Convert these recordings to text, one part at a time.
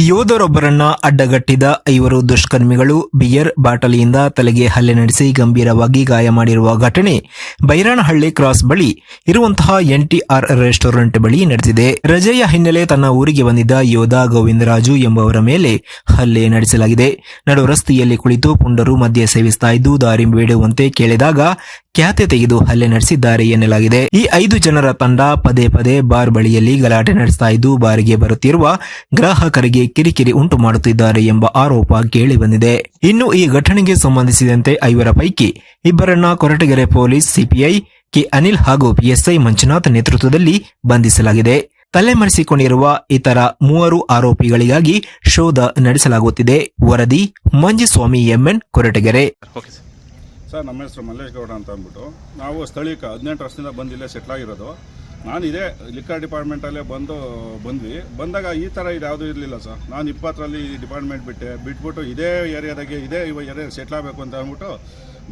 ಯೋಧರೊಬ್ಬರನ್ನ ಅಡ್ಡಗಟ್ಟಿದ ಐವರು ದುಷ್ಕರ್ಮಿಗಳು ಬಿಯರ್ ಬಾಟಲಿಯಿಂದ ತಲೆಗೆ ಹಲ್ಲೆ ನಡೆಸಿ ಗಂಭೀರವಾಗಿ ಗಾಯ ಮಾಡಿರುವ ಘಟನೆ ಬೈರಾಣಹಳ್ಳಿ ಕ್ರಾಸ್ ಬಳಿ ಇರುವಂತಹ ಎನ್ಟಿಆರ್ ರೆಸ್ಟೋರೆಂಟ್ ಬಳಿ ನಡೆದಿದೆ. ರಜೆಯ ಹಿನ್ನೆಲೆ ತನ್ನ ಊರಿಗೆ ಬಂದಿದ್ದ ಯೋಧ ಗೋವಿಂದರಾಜು ಎಂಬವರ ಮೇಲೆ ಹಲ್ಲೆ ನಡೆಸಲಾಗಿದೆ. ನಡು ರಸ್ತೆಯಲ್ಲಿ ಕುಳಿತು ಪುಂಡರು ಮದ್ಯ ಸೇವಿಸ್ತಾ ಇದ್ದು ದಾರಿ ಬೇಡುವಂತೆ ಕೇಳಿದಾಗ ಖ್ಯಾತೆ ತೆಗೆದು ಹಲ್ಲೆ ನಡೆಸಿದ್ದಾರೆ ಎನ್ನಲಾಗಿದೆ. ಈ ಐದು ಜನರ ತಂಡ ಪದೇ ಪದೇ ಬಾರ್ ಬಳಿಯಲ್ಲಿ ಗಲಾಟೆ ನಡೆಸ್ತಾ ಇದ್ದು, ಬಾರಿಗೆ ಬರುತ್ತಿರುವ ಗ್ರಾಹಕರಿಗೆ ಕಿರಿಕಿರಿ ಉಂಟು ಮಾಡುತ್ತಿದ್ದಾರೆ ಎಂಬ ಆರೋಪ ಕೇಳಿ ಬಂದಿದೆ. ಇನ್ನು ಈ ಘಟನೆಗೆ ಸಂಬಂಧಿಸಿದಂತೆ ಐವರ ಪೈಕಿ ಇಬ್ಬರನ್ನ Koratagere police, CPI K Anil ಹಾಗೂ ಪಿಎಸ್ಐ ಮಂಜುನಾಥ್ ನೇತೃತ್ವದಲ್ಲಿ ಬಂಧಿಸಲಾಗಿದೆ. ತಲೆಮರೆಸಿಕೊಂಡಿರುವ ಇತರ ಮೂವರು ಆರೋಪಿಗಳಿಗಾಗಿ ಶೋಧ ನಡೆಸಲಾಗುತ್ತಿದೆ. ವರದಿ ಮಂಜುಸ್ವಾಮಿ ಎಂಎನ್ ಕೊರಟಗೆರೆ. ಸರ್ ನಮ್ಮ ಹೆಸರು ಮಲ್ಲೇಶ್ ಗೌಡ ಅಂತ ಅಂದ್ಬಿಟ್ಟು ನಾವು ಸ್ಥಳೀಕ ಹದಿನೆಂಟು ವರ್ಷದಿಂದ ಬಂದು ಇಲ್ಲೇ ಸೆಟ್ಲ್ ಆಗಿರೋದು. ನಾನು ಇದೇ ಲಿಕ್ಕರ್ ಡಿಪಾರ್ಟ್ಮೆಂಟಲ್ಲೇ ಬಂದು ಬಂದ್ವಿ. ಬಂದಾಗ ಈ ಥರ ಇದು ಯಾವುದೂ ಇರಲಿಲ್ಲ ಸರ್. ನಾನು ಇಪ್ಪತ್ತರಲ್ಲಿ ಈ ಡಿಪಾರ್ಟ್ಮೆಂಟ್ ಬಿಟ್ಟೆ. ಬಿಟ್ಬಿಟ್ಟು ಇದೇ ಏರಿಯಾದಾಗೆ ಇದೇ ಇವ ಏರಿಯಾ ಸೆಟ್ಲ್ ಆಗಬೇಕು ಅಂತ ಅಂದ್ಬಿಟ್ಟು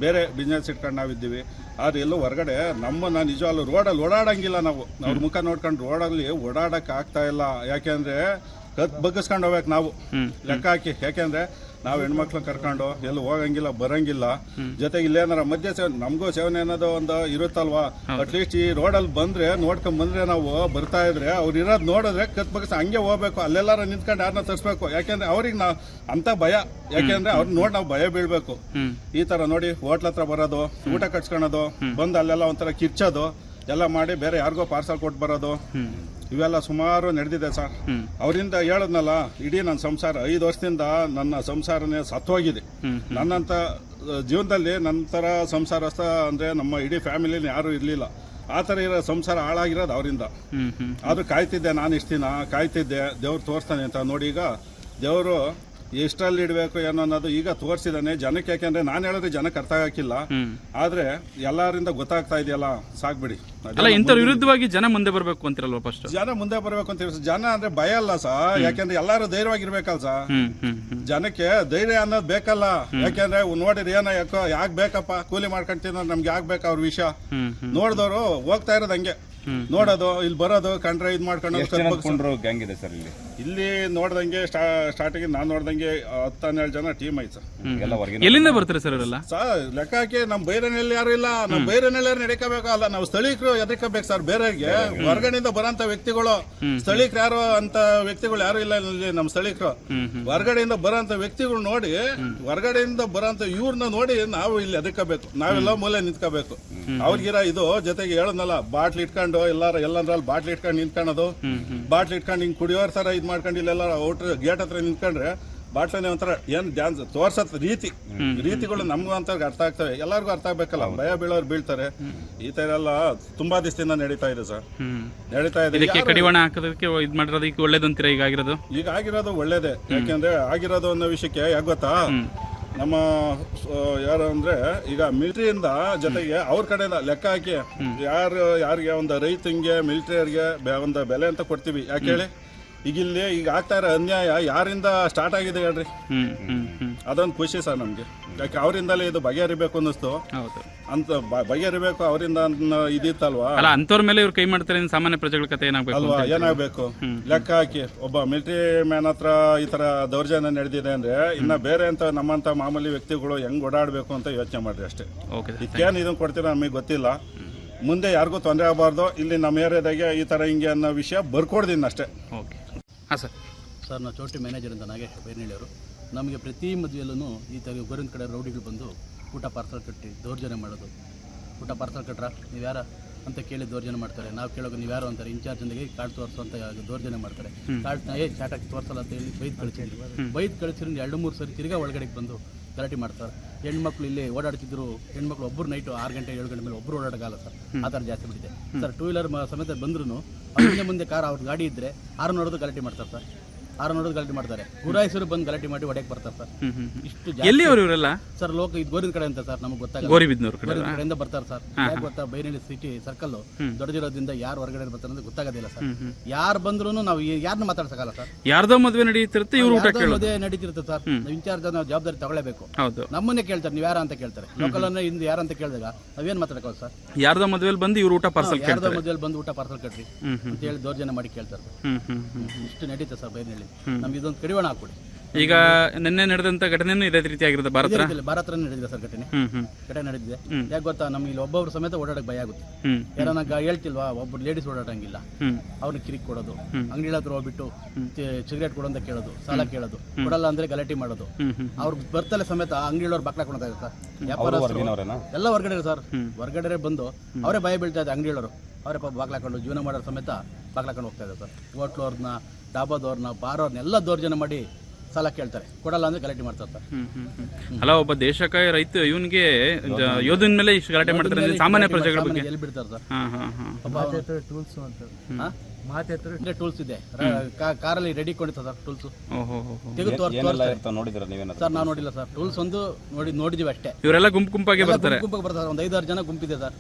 ಬೇರೆ ಬಿಸ್ನೆಸ್ ಇಟ್ಕೊಂಡು ನಾವಿದ್ದೀವಿ. ಆದರೆ ಎಲ್ಲೂ ಹೊರಗಡೆ ನಮ್ಮನ್ನು ನಿಜವಾಗ್ಲೂ ರೋಡಲ್ಲಿ ಓಡಾಡಂಗಿಲ್ಲ ನಾವು. ಅವ್ರ ಮುಖ ನೋಡ್ಕೊಂಡು ರೋಡಲ್ಲಿ ಓಡಾಡೋಕ್ಕಾಗ್ತಾ ಆಗ್ತಾ ಇಲ್ಲ. ಯಾಕೆಂದರೆ ಕತ್ ಬಗ್ಗಿಸ್ಕೊಂಡು ಹೋಗ್ಬೇಕು ನಾವು. ಲೆಕ್ಕ ಹಾಕಿ. ಯಾಕೆಂದ್ರೆ ನಾವು ಹೆಣ್ಮಕ್ಳು ಕರ್ಕೊಂಡು ಎಲ್ಲಿ ಹೋಗಂಗಿಲ್ಲ ಬರಂಗಿಲ್ಲ. ಜೊತೆಗೆ ಇಲ್ಲೇನಾರ ಮಧ್ಯ ಸೇವನೆ ನಮಗೂ ಸೇವನೆ ಅನ್ನೋದು ಒಂದು ಇರುತ್ತಲ್ವಾ? ಅಟ್ಲೀಸ್ಟ್ ಈ ರೋಡಲ್ಲಿ ಬಂದ್ರೆ ನೋಡ್ಕೊಂಡ್ ಬಂದ್ರೆ ನಾವು ಬರ್ತಾ ಇದ್ರೆ ಅವ್ರು ಇರೋದು ನೋಡಿದ್ರೆ ಕತ್ ಬಗ್ಗೆ ಹಂಗೆ ಹೋಗ್ಬೇಕು. ಅಲ್ಲೆಲ್ಲಾರ ನಿಂತ್ಕೊಂಡು ಯಾರನ್ನ ತರಿಸ್ಬೇಕು. ಯಾಕೆಂದ್ರೆ ಅವ್ರಿಗೆ ನಾವು ಅಂತ ಭಯ. ಯಾಕೆಂದ್ರೆ ಅವ್ರು ನೋಡಿ ನಾವು ಭಯ ಬೀಳ್ಬೇಕು. ಈ ತರ ನೋಡಿ ಹೋಟ್ಲ್ ಹತ್ರ ಬರೋದು ಊಟ ಕಟ್ಸ್ಕೊಳೋದು ಬಂದು ಅಲ್ಲೆಲ್ಲ ಒಂಥರ ಕಿರ್ಚೋದು ಎಲ್ಲ ಮಾಡಿ ಬೇರೆ ಯಾರಿಗೋ ಪಾರ್ಸಲ್ ಕೊಟ್ಟು ಬರೋದು. ಇವೆಲ್ಲ ಸುಮಾರು ನಡೆದಿದೆ ಸರ್. ಅವರಿಂದ ಹೇಳದ್ನಲ್ಲ ಇಡೀ ನನ್ನ ಸಂಸಾರ ಐದು ವರ್ಷದಿಂದ ನನ್ನ ಸಂಸಾರನೇ ಸತ್ತೋಗಿದೆ ನನ್ನಂತ ಜೀವನದಲ್ಲಿ ನಂತರ ಸಂಸಾರಸ್ಥ ಅಂದ್ರೆ ನಮ್ಮ ಇಡೀ ಫ್ಯಾಮಿಲಿನ ಯಾರು ಇರಲಿಲ್ಲ. ಆ ಥರ ಇರೋ ಸಂಸಾರ ಹಾಳಾಗಿರೋದು ಅವರಿಂದ. ಆದ್ರೂ ಕಾಯ್ತಿದ್ದೆ ನಾನು ಇಷ್ಟು ದಿನ ಕಾಯ್ತಿದ್ದೆ ದೇವ್ರು ತೋರಿಸ್ತಾನೆ ಅಂತ. ನೋಡಿ ಈಗ ದೇವರು ಎಷ್ಟರಲ್ಲಿ ಇಡಬೇಕು ಏನೋ ಅನ್ನೋದು ಈಗ ತೋರಿಸಿದಾನೆ ಜನಕ್ಕೆ ಯಾಕೆಂದ್ರೆ ನಾನು ಹೇಳಿದ್ರೆ ಜನಕ್ಕೆ ಅರ್ಥ ಆಗಿಲ್ಲ ಆದ್ರೆ ಎಲ್ಲರಿಂದ ಗೊತ್ತಾಗ್ತಾ ಇದೆಯಲ್ಲ ಸಾಕ್ಬಿಡಿ. ಅಲ್ಲ ಇಂಥವ್ರ ವಿರುದ್ಧವಾಗಿ ಜನ ಮುಂದೆ ಬರಬೇಕು ಅಂತಿರಲ್ವಾ ಫಸ್ಟ್ ಜನ ಮುಂದೆ ಬರಬೇಕು ಅಂತ ಹೇಳಿ ಜನ ಅಂದ್ರೆ ಭಯ ಅಲ್ಲ ಸಾ. ಯಾಕೆಂದ್ರೆ ಎಲ್ಲಾರು ಧೈರ್ಯವಾಗಿರ್ಬೇಕಲ್ಲ ಸಾ. ಜನಕ್ಕೆ ಧೈರ್ಯ ಅನ್ನೋದು ಬೇಕಲ್ಲ. ಯಾಕೆಂದ್ರೆ ನೋಡಿರಿ ಏನೋ ಯಾಕೋ ಯಾಕೆ ಬೇಕಪ್ಪ? ಕೂಲಿ ಮಾಡ್ಕೊಂಡು ತಿನ್ನೋದು ನಮ್ಗೆ ಯಾಕೆ ಬೇಕು ಅವ್ರ ವಿಷಯ? ನೋಡಿದವರು ಹೋಗ್ತಾ ಇರೋದು ಹಂಗೆ. ನೋಡೋದು ಇಲ್ಲಿ ಬರೋದು ಕಂಡ್ರೆ ಇದ್ ಮಾಡ್ಕೊಂಡು ಇದೆ ಸರ್ ಇಲ್ಲಿ? ಇಲ್ಲಿ ನೋಡ್ದಂಗೆ ಸ್ಟಾರ್ಟಿಂಗ್ ನಾನ್ ನೋಡ್ದಂಗೆ ಹತ್ತು ಹನ್ನೆರಡು ಜನ ಟೀಮ್ ಐತೆ. ಸರ್ ಎಲ್ಲಿಂದ ಬರ್ತಾರೆ ಸರ್ ಇವರೆಲ್ಲ ಸರ್ ಲೆಕ್ಕ ಹಾಕಿ ನಮ್ ಬೈರನಲ್ಲಿ ಯಾರು ಇಲ್ಲ. ನಮ್ ಬೈರನಲ್ಲಿ ಯಾರು ನಡೀಕಬೇಕು ಅಲ್ಲ. ನಾವು ಸ್ಥಳೀಕರು ಎದಕ್ಕಬೇಕು ಸರ್ ಬೇರೆಗೆ. ಹೊರಗಡೆಯಿಂದ ಬರೋಂತ ವ್ಯಕ್ತಿಗಳು ಸ್ಥಳೀಕರು ಯಾರು ಅಂತ ವ್ಯಕ್ತಿಗಳು ಯಾರು ಇಲ್ಲ ಇಲ್ಲಿ ನಮ್ಮ ಸ್ಥಳೀಕರು. ಹೊರಗಡೆಯಿಂದ ಬರೋಂತ ವ್ಯಕ್ತಿಗಳು ನೋಡಿ ಹೊರಗಡೆಯಿಂದ ಬರೋಂತ ಇವ್ರನ್ನ ನೋಡಿ ನಾವು ಇಲ್ಲಿ ಎದಕ್ಕಬೇಕು ನಾವೆಲ್ಲ ಮೂಲೆ ನಿಂತ್ಕೋಬೇಕು. ಅವ್ರಿಗಿರ ಇದು ಜೊತೆಗೆ ಹೇಳದ್ನಲ್ಲ ಬಾಟ್ಲ್ ಇಟ್ಕೊಂಡು ಎಲ್ಲಾರ ಎಲ್ಲಂದ್ರಲ್ಲಿ ಬಾಟ್ಲ್ ಇಟ್ಕೊಂಡು ನಿಂತ್ಕೊಳ್ಳೋದು. ಬಾಟ್ಲ್ ಇಟ್ಕೊಂಡು ಹಿಂಗ್ ಕುಡಿಯೋರ್ ತರ ಇದ್ ಮಾಡ್ಕೊಂಡು ಇಲ್ಲೆಲ್ಲ ಔಟ್ರ್ ಗೇಟ್ ಹತ್ರ ನಿಂತ್ಕೊಂಡ್ರೆ ಬಾಟ್ಲನೆ ಒಂಥರ ಏನ್ ಡ್ಯಾನ್ಸ್ ತೋರ್ಸತ್ ರೀತಿ. ರೀತಿಗಳು ನಮ್ಗೂ ಅಂತ ಅರ್ಥ ಆಗ್ತವೆ. ಎಲ್ಲರಿಗೂ ಅರ್ಥ ಆಗ್ಬೇಕಲ್ಲ. ಭಯ ಬೀಳೋರು ಬೀಳ್ತಾರೆ. ಈ ತರ ಎಲ್ಲ ತುಂಬಾ ದಿವಸದಿಂದ ನಡೀತಾ ಇದೆ ಸರ್. ನಡೀತಾ ಇದೆ. ಇದಕ್ಕೆ ಕಡಿವಾಣ ಹಾಕೋದಕ್ಕೆ ಇದ್ ಮಾಡಿರೋದಕ್ಕೆ ಒಳ್ಳೇದಂತೀರಾ ಈಗ ಆಗಿರೋದು? ಈಗ ಆಗಿರೋದು ಒಳ್ಳೇದೇ. ಯಾಕೆಂದ್ರೆ ಆಗಿರೋದು ಅನ್ನೋ ವಿಷಯಕ್ಕೆ ಯಾಕೆ ಗೊತ್ತಾ? ನಮ್ಮ ಯಾರು ಅಂದ್ರೆ ಈಗ ಮಿಲಿಟರಿಯಿಂದ ಜೊತೆಗೆ ಅವ್ರ ಕಡೆಯಿಂದ ಲೆಕ್ಕ ಹಾಕಿ ಯಾರು ಯಾರಿಗೆ ಒಂದು ರೈತಂಗೆ ಮಿಲಿಟರಿಯರ್ಗೆ ಒಂದು ಬೆಲೆ ಅಂತ ಕೊಡ್ತೀವಿ. ಯಾಕೆ ಹೇಳಿ? ಈಗ ಇಲ್ಲಿ ಈಗ ಆಗ್ತಾ ಇರೋ ಅನ್ಯಾಯ ಯಾರಿಂದ ಸ್ಟಾರ್ಟ್ ಆಗಿದೆ ಹೇಳ್ರಿ? ಅದೊಂದು ಖುಷಿ ಸರ್ ನಮಗೆ. ಯಾಕೆ ಅವರಿಂದಲೇ ಇದು ಬಗೆಹರಿಬೇಕು ಅನ್ನಿಸ್ತು. ಹೌದು. ಅಂತ ಬಗೆಹರಿಬೇಕು ಅವರಿಂದ ಇದಿತ್ತಲ್ವಾ? ಅಲ್ಲ ಅಂತವ್ರ ಮೇಲೆ ಇವ್ರು ಕೈ ಮಾಡ್ತಾರೆ ಸಾಮಾನ್ಯ ಪ್ರಜೆಗಳ ಕತೆ ಏನಾಗಬೇಕು ಅಲ್ವಾ? ಏನಾಗಬೇಕು? ಲೆಕ್ಕ ಹಾಕಿ. ಒಬ್ಬ ಮಿಲಿಟರಿ ಮ್ಯಾನ್ ಹತ್ರ ಈ ತರ ದೌರ್ಜನ್ಯ ನಡೆದಿದೆ ಅಂದ್ರೆ ಇನ್ನ ಬೇರೆ ಅಂತ ನಮ್ಮಂತ ಮಾಮೂಲಿ ವ್ಯಕ್ತಿಗಳು ಹೆಂಗ್ ಓಡಾಡಬೇಕು ಅಂತ ಯೋಚನೆ ಮಾಡ್ರಿ ಅಷ್ಟೇ. ಇದಕ್ಕೇನು ಇದನ್ನ ಕೊಡ್ತೀರಾ ನಮಗೆ ಗೊತ್ತಿಲ್ಲ. ಮುಂದೆ ಯಾರಿಗೂ ತೊಂದರೆ ಆಗಬಾರ್ದು. ಇಲ್ಲಿ ನಮ್ಮ ಏರಿಯಾದಾಗೆ ಈ ತರ ಹಿಂಗೆ ಅನ್ನೋ ವಿಷಯ ಬರ್ಕೊಡ್ದಿನ ಅಷ್ಟೇ. ಓಕೆ. ಹಾಂ ಸರ್. ಸರ್ ನಾವು ಚೌಟ್ರಿ ಮ್ಯಾನೇಜರ್ ಅಂತ ನಾಗೇಶ್ ಬೈರ್ನಳ್ಳಿಯವರು ನಮಗೆ ಪ್ರತಿ ಮದುವೆಯಲ್ಲೂ ಈ ತರ ಗೋರಿನ ಕಡೆ ರೌಡಿಗಳು ಬಂದು ಊಟ ಪಾರ್ಸಲ್ ಕಟ್ಟಿ ದೌರ್ಜನ್ಯ ಮಾಡೋದು. ಊಟ ಪಾರ್ಸಲ್ ಕಟ್ರ? ನೀವು ಯಾರ ಅಂತ ಕೇಳಿ ದೌರ್ಜನ್ಯ ಮಾಡ್ತಾರೆ. ನಾವು ಕೇಳೋಕೆ ನೀವು ಯಾರು ಅಂತಾರೆ? ಇನ್ಚಾರ್ಜ್ ಅಂದಾಗೆ ಕಾರ್ಡ್ ತೋರಿಸು ಅಂತ ದೌರ್ಜನ್ಯ ಮಾಡ್ತಾರೆ. ಕಾರ್ಡ್ನ ಏ ಚಾಟಾಕಿ ತೋರಿಸಲ್ಲ ಅಂತ ಹೇಳಿ ಬೈದ್ ಕಳಿಸಿ ಬೈದ್ ಕಳಿಸಿರಿ ಎರಡು ಮೂರು ಸರಿ ತಿರ್ಗಾ ಒಳಗಡೆಗೆ ಬಂದು ಗಲಾಟೆ ಮಾಡ್ತಾರೆ. ಹೆಣ್ಮಕ್ಳು ಇಲ್ಲಿ ಓಡಾಡ್ತಿದ್ರು. ಹೆಣ್ಮಕ್ಳು ಒಬ್ಬರು ನೈಟು ಆರು ಗಂಟೆ ಏಳು ಗಂಟೆ ಮೇಲೆ ಒಬ್ಬರು ಓಡಾಡೋಕ್ಕಾಗಲ್ಲ ಸರ್. ಆ ಥರ ಜಾಸ್ತಿ ಬಿಟ್ಟಿದೆ. ಸರ್ ಟೂ ವೀಲರ್ ಸಮೇತ ಬಂದ್ರು ಹಿಂದೆ ಮುಂದೆ ಕಾರ್ ಅವ್ರ ಗಾಡಿ ಇದ್ರೆ ಆರು ನೋಡೋದು ಗಲಾಟೆ ಮಾಡ್ತಾರೆ ಸರ್. ಆರು ನೋಡೋದು ಗಲಾಟೆ ಮಾಡ್ತಾರೆ. ಗುರಾಯಿಸರು ಬಂದು ಗಲಾಟೆ ಮಾಡಿ ಹೊಡೆಯಕ್ಕೆ ಬರ್ತಾರೆ ಸರ್. ಇಷ್ಟು ಎಲ್ಲಿ ಅವರು ಇವರೆಲ್ಲ? ಸರ್ ಲೋಕ ಇದು ಗೋರಿನ ಕಡೆ ಅಂತ ಸರ್ ನಮಗೆ ಗೊತ್ತಾಗ ಗೋರಿಬಿದ್ನೂರು ಕಡೆ ಗೋರಿನ ಕಡೆಯಿಂದ ಬರ್ತಾರೆ ಸರ್. ಯಾಕೆ ಗೊತ್ತಾ? ಬೈನಹಳ್ಳಿ ಸಿಟಿ ಸರ್ಕಲ್ ದೊಡ್ಡದಿರೋದ್ರಿಂದ ಯಾರು ಹೊರಗಡೆ ಬರ್ತಾರೆ ಅಂತ ಗೊತ್ತಾಗೋದಿಲ್ಲ ಸರ್. ಯಾರು ಬಂದ್ರು ನಾವು ಯಾರನ್ನ ಮಾತಾಡ್ಸಕ್ಕಲ್ಲ ಸರ್. ಯಾರ್ದೋ ಮದುವೆ ನಡೀತಿರುತ್ತೆ ಇವರು ಊಟ ಮದುವೆ ನಡೀತಿರುತ್ತೆ ಸರ್. ಇನ್ಚಾರ್ಜ್ ನಾವು ಜವಾಬ್ದಾರಿ ತಗೊಳ್ಳೇಬೇಕು. ಹೌದು. ನಮ್ಮನ್ನೇ ಕೇಳ್ತಾರೆ ನೀವು ಯಾರ ಅಂತ ಕೇಳ್ತಾರೆ. ಲೋಕಲ್ ಅನ್ನ ಇಂದು ಯಾರು ಅಂತ ಕೇಳಿದಾಗ ನಾವೇನ್ ಮಾತಾಡಕೋದು ಸರ್? ಯಾರ್ದೋ ಮದುವೆಲಿ ಬಂದು ಇವರು ಊಟ ಪಾರ್ಸಲ್ ಯಾರ್ದೋ ಮದುವೆಲಿ ಬಂದು ಊಟ ಪಾರ್ಸಲ್ ಕಟ್ರಿ ಅಂತ ಹೇಳಿ ದೌರ್ಜನ್ಯ ಮಾಡಿ ಕೇಳ್ತಾರೆ ಇಷ್ಟು ನಡೀತಾ ಸರ್ ಬೈನಹಳ್ಳಿ. ನಮ್ಗೆ ಇದೊಂದು ಕಡಿವಾಣ ಹಾಕ್ಬಿಡಿ ಈಗ ನಿನ್ನೆ ನಡೆದಂತ ಘಟನೆನೂ ಇದೇ ರೀತಿ ಆಗಿರೋದು ಭಾರತ ಇದೇ ಭಾರತ ನಡೆದಿದೆ ಸರ್ ಘಟನೆ. ಘಟನೆ ನಡೆದಿದೆ. ಯಾಕೆ ಗೊತ್ತಾ? ನಮ್ಗೆ ಇಲ್ಲಿ ಒಬ್ಬೊಬ್ರು ಸಮೇತ ಓಡಾಡಕ್ ಭಯ ಆಗುತ್ತೆ. ಯಾರನ್ನ ಹೇಳ್ತಿಲ್ವಾ? ಒಬ್ಬರು ಲೇಡೀಸ್ ಓಡಾಡಂಗಿಲ್ಲ. ಅವ್ರಿಗೆ ಅವ್ರನ್ನ ಕಿರಿಕ್ ಕೊಡೋದು. ಅಂಗಡಿ ಹತ್ರ ಹೋಗ್ಬಿಟ್ಟು ಸಿಗರೇಟ್ ಕೊಡು ಅಂತ ಕೇಳೋದು ಸಾಲ ಕೇಳೋದು ಕೊಡಲ್ಲ ಅಂದ್ರೆ ಗಲಾಟೆ ಮಾಡೋದು. ಅವ್ರು ಬರ್ತಲೆ ಸಮೇತ ಅಂಗಡಿಯವ್ರು ಬಕ್ಲ ಕೊಡ್ತಾ ಹೊರಗಿನವ್ರೇನಾ? ಎಲ್ಲ ಹೊರಗಡೆ ಸರ್. ಹೊರಗಡೆ ಬಂದು ಅವರೇ ಭಯ ಬೀಳ್ತಾ ಇದ್ದಾರೆ ಅಂಗಡಿಯವರು ಅವರೇ ಪಾಪ ಬಾಗ್ಲಾಕೊಂಡು ಜೀವನ ಮಾಡೋರು ಸಮೇತ ಬಾಗ್ಲಾಕೊಂಡು ಹೋಗ್ತಾ ಇದ್ದಾರೆ ಸರ್. ಹೋಟ್ಲವ್ರನ್ನ ಡಾಬಾದವ್ರನ್ನ ಬಾರೋರ್ನ ಎಲ್ಲ ದೌರ್ಜನ್ಯ ಮಾಡಿ ಸಾಲ ಕೇಳ್ತಾರೆ. ಕೊಡಲ್ಲ ಅಂದ್ರೆ ಗಲಾಟೆ ಮಾಡ್ತಾರೆ ಹಲೋ ಹ್ಮ್ ಹ್ಮ್ ಹ್ಮ್. ಅಲ್ಲ ಒಬ್ಬ ದೇಶಕಾಯ ರೈತ ಇವನ್ಗೆ ಯೋಧನ ಮೇಲೆ ಇಷ್ಟು ಗಲಾಟೆ ಮಾಡ್ತಾರೆ ಅಂದ್ರೆ ಸಾಮಾನ್ಯ ಪ್ರಜೆಗಳ ಬಗ್ಗೆ. ಎಲ್ಲಿ ಬಿಡ್ತಾರೆ ಸರ್? ಹಾ ಹತ್ರ ಟೂಲ್ಸ್ ಮಾತೆ ಇದೆ ಕಾ- ಕಾರಲ್ಲಿ ರೆಡಿ ಕೊಂಡಿತ್ತು ಸರ್ ಟೂಲ್ಸ್. ಓಹೋ ತೆಗೆದು ತೋರ್- ಏನೆಲ್ಲ ತೋರಿಸ್ತಾರೆ. ಇರ್ತಾವ ನೋಡಿದ್ರ ನೀವೇನಾದ್ರು? ಸರ್ ನಾವು ನೋಡಿಲ್ಲ ಸರ್. ಟೂಲ್ಸ್ ಒಂದು ನೋಡಿ ನೋಡಿದೀವಿ ಅಷ್ಟೇ. ಇವರೆಲ್ಲ ಗುಂಪು ಗುಂಪಾಗಿ ಬರ್ತಾರೆ? ಗುಂಪು ಗುಂಪು ಬರ್ತಾರೆ. ಒಂದು ಐದಾರು ಜನ ಗುಂಪಿದೆ ಸರ್.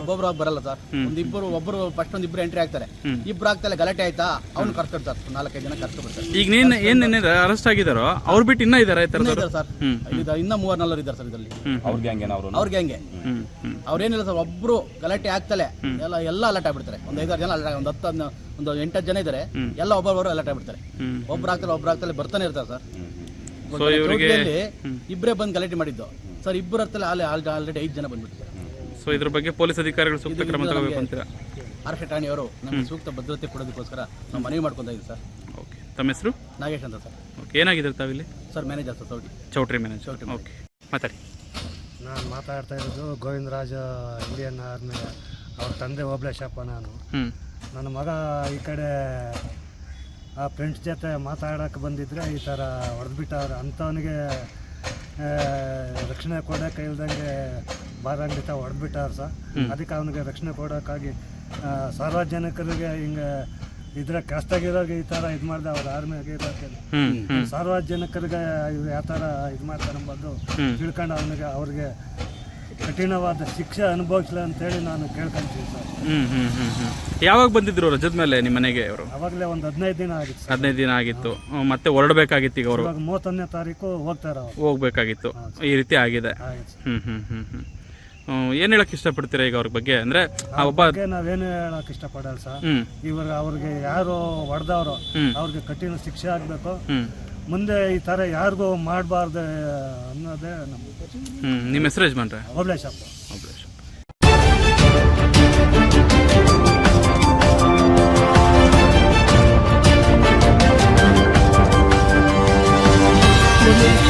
ಒಬ್ಬೊಬ್ರು ಬರಲ್ಲ. ಸರ್. ಒಂದ್ ಇಬ್ಬರು ಒಬ್ಬರು ಫಸ್ಟ್ ಒಂದ್ ಇಬ್ರು ಎಂಟ್ರಿ ಆಗ್ತಾರೆ. ಇಬ್ರು ಆಗ್ತಾರೆ ಗಲಾಟೆ ಆಯ್ತಾ? ಅವ್ನು ಕರ್ಸ್ಕೊಡ್ತಾರೆ ನಾಲ್ಕೈದು ಜನ ಕರ್ಸ್ಕೊಡ್ತಾರೆ ಈಗ ನೀನ್ ಏನ್ ನಿನ್ನೆ ಅರೆಸ್ಟ್ ಆಗಿದಾರೋ ಅವ್ರು ಬಿಟ್ಟು ಇನ್ನ ಇದಾರೆ ಈ ಇನ್ನೂ ಥರದವ್ರು? ಇದ್ದಾರೆ ಸರ್. ಹ್ಮ್. ಇನ್ನ ಮೂವರ್ ನಾಲ್ವರು ಇದ್ದಾರೆ ಸರ್ ಇದರಲ್ಲಿ. ಅವ್ರ ಗ್ಯಾಂಗ್ ಏನೋ ಅವರು ಅವ್ರಿಗೆ ಹೆಂಗೆ ಹ್ಮ್ ಹ್ಮ್. ಅವ್ರೇನಿಲ್ಲ ಸರ್ ಒಬ್ರು ಗಲಾಟೆ ಆಗ್ತಲೆ ಎಲ್ಲ ಎಲ್ಲ ಅಲರ್ಟ್ ಆಗ್ಬಿಡ್ತಾರೆ. ಒಂದ್ ಐದಾರು ಜನ ಅಲರ್ಟ್ ಒಂದು ಹತ್ತು ಹನ್ನ- ಒಂದು ಎಂಟತ್ತು ಜನ ಇದ್ದಾರೆ ಎಲ್ಲ ಒಬ್ಬೊಬ್ಬರು ಅಲರ್ಟ್ ಆಗ್ಬಿಡ್ತಾರೆ. ಬಿಡ್ತಾರೆ ಒಬ್ರು ಆಗ್ತಾರೆ ಒಬ್ರು ಆಗ್ತಾರೆ ಬರ್ತಾನೆ ಇರ್ತಾರೆ ಸರ್. ಸೊ ಇವರಿಗೆ ಚೌಟ್ರಿಯಲ್ಲಿ ಇಬ್ಬರೇ ಬಂದು ಗಲಾಟೆ ಮಾಡಿದ್ದು. ಸರ್ ಇಬ್ಬರು ಹತ್ತಲೆ ಅಲ್ಲಿ ಆಲ್ರೆಡಿ ಐದು ಜನ ಬಂದ್ಬಿಟ್ಟಿದ್ದಾರೆ. ಸೊ ಇದ್ರ ಬಗ್ಗೆ ಪೊಲೀಸ್ ಅಧಿಕಾರಿಗಳು ಸೂಕ್ತ ಕ್ರಮ ತಗೋಬೇಕು ಅಂತೀರಾ? ಆರ್ಷ ಅವರು ನಮಗೆ ಸೂಕ್ತ ಭದ್ರತೆ ಕೊಡೋದಕ್ಕೋಸ್ಕರ ನಾವು ಮನವಿ ಮಾಡ್ಕೊತಾ ಇದ್ದೀವಿ ಸರ್. ಓಕೆ ತಮ್ಮ ಹೆಸರು? ನಾಗೇಶ್ ಅಂತ ಸರ್. ಓಕೆ ಏನಾಗಿದ್ದಾರೆ ತಾವಿಲ್ಲಿ? Sir manager sir choultry. Choultry manager okay ಮಾತಾಡಿ. ನಾನು ಮಾತಾಡ್ತಾ ಇರೋದು ಗೋವಿಂದರಾಜ ಇಂಡಿಯನ್ ಆರ್ಮಿ ಅವ್ರ ತಂದೆ ಓಬ್ಳೇಶಪ್ಪ ನಾನು. ನನ್ನ ಮಗ ಈ ಕಡೆ ಆ ಫ್ರೆಂಡ್ಸ್ ಜೊತೆ ಮಾತಾಡೋಕೆ ಬಂದಿದ್ರೆ ಈ ಥರ ಹೊಡೆದ್ಬಿಟ್ಟವ್ರು. ಅಂಥವನಿಗೆ ರಕ್ಷಣೆ ಕೊಡೋಕೆ ಇಲ್ದಂಗೆ ಬಾರಂಗಿತ ಹೊಡೆದ್ಬಿಟ್ಟವ್ರು ಸರ್. ಅದಕ್ಕೆ ಅವನಿಗೆ ರಕ್ಷಣೆ ಕೊಡೋಕ್ಕಾಗಿ ಸಾರ್ವಜನಿಕರಿಗೆ ಹಿಂಗೆ ಇದ್ರೆ ಕಷ್ಟಾಗಿರೋಗೆ ಈ ಥರ ಇದು ಮಾಡ್ದೆ ಅವ್ರ ಆರ್ಮಿ ಹ್ಮ್ ಸಾರ್ವಜನಿಕರಿಗೆ ಇವ್ರು ಯಾವ ಥರ ಇದು ಮಾಡ್ತಾರೆ ಎಂಬುದು ತಿಳ್ಕೊಂಡು ಅವನಿಗೆ ಅವ್ರಿಗೆ ಕಠಿಣವಾದ ಶಿಕ್ಷೆ ಅಂತ ಅಂತೇಳಿ ನಾನು ಕೇಳ್ಕೊಂತೀನಿ ಸರ್. ಹ್ಮ್ ಹ್ಮ್ ಹ್ಮ್ ಹ್ಮ್. ಯಾವಾಗ ಬಂದಿದ್ರು ರಜದ ಮೇಲೆ ನಿಮ್ಮ ಮನೆಗೆ ಅವರು? ಅವಾಗಲೇ ಒಂದು ಹದಿನೈದು ದಿನ ಆಗಿತ್ತು ಸರ್. ಹದಿನೈದು ದಿನ ಆಗಿತ್ತು. ಹ್ಮ್, ಮತ್ತೆ ಹೊರಡಬೇಕಾಗಿತ್ತು ಈಗ ಅವರು? ಇವಾಗ ಮೂವತ್ತೊಂದನೇ ತಾರೀಕು ಹೋಗ್ತಾರೆ ಅವ್ರು. ಹೋಗ್ಬೇಕಾಗಿತ್ತು. ಈ ರೀತಿ ಆಗಿದೆ. ಆಗಿತ್ತು ಸರ್. ಹ್ಮ್ ಹ್ಮ್ ಹ್ಮ್ ಹ್ಮ್. ಹ್ಮ್, ಏನ್ ಹೇಳಕ್ ಇಷ್ಟಪಡ್ತೀರಾ ಈಗ ಅವ್ರ ಬಗ್ಗೆ? ಅಂದ್ರೆ ಆ ಒಬ್ಬ ನಾವೇನು ಹೇಳಕ್ ಇಷ್ಟಪಡಲ್ಲ ಸರ್. ಹ್ಮ್. ಇವಾಗ ಅವ್ರಿಗೆ ಯಾರು ಹೊಡೆದವ್ರು. ಅವ್ರಿಗೆ ಕಠಿಣ ಶಿಕ್ಷೆ ಆಗಬೇಕು. ಹ್ಮ್. ಮುಂದೆ ಈ ಥರ ಯಾರಿಗೂ ಮಾಡಬಾರ್ದು ಅನ್ನೋದೇ ನಮ್ಮ ನಿಮ್ಮ ಹೆಸರು ಯಜಮಾನ್ರೆ ಓಬ್ಳೇಶಪ್ಪ ಒಬ್ಲೇಶ್ Thank Jungle.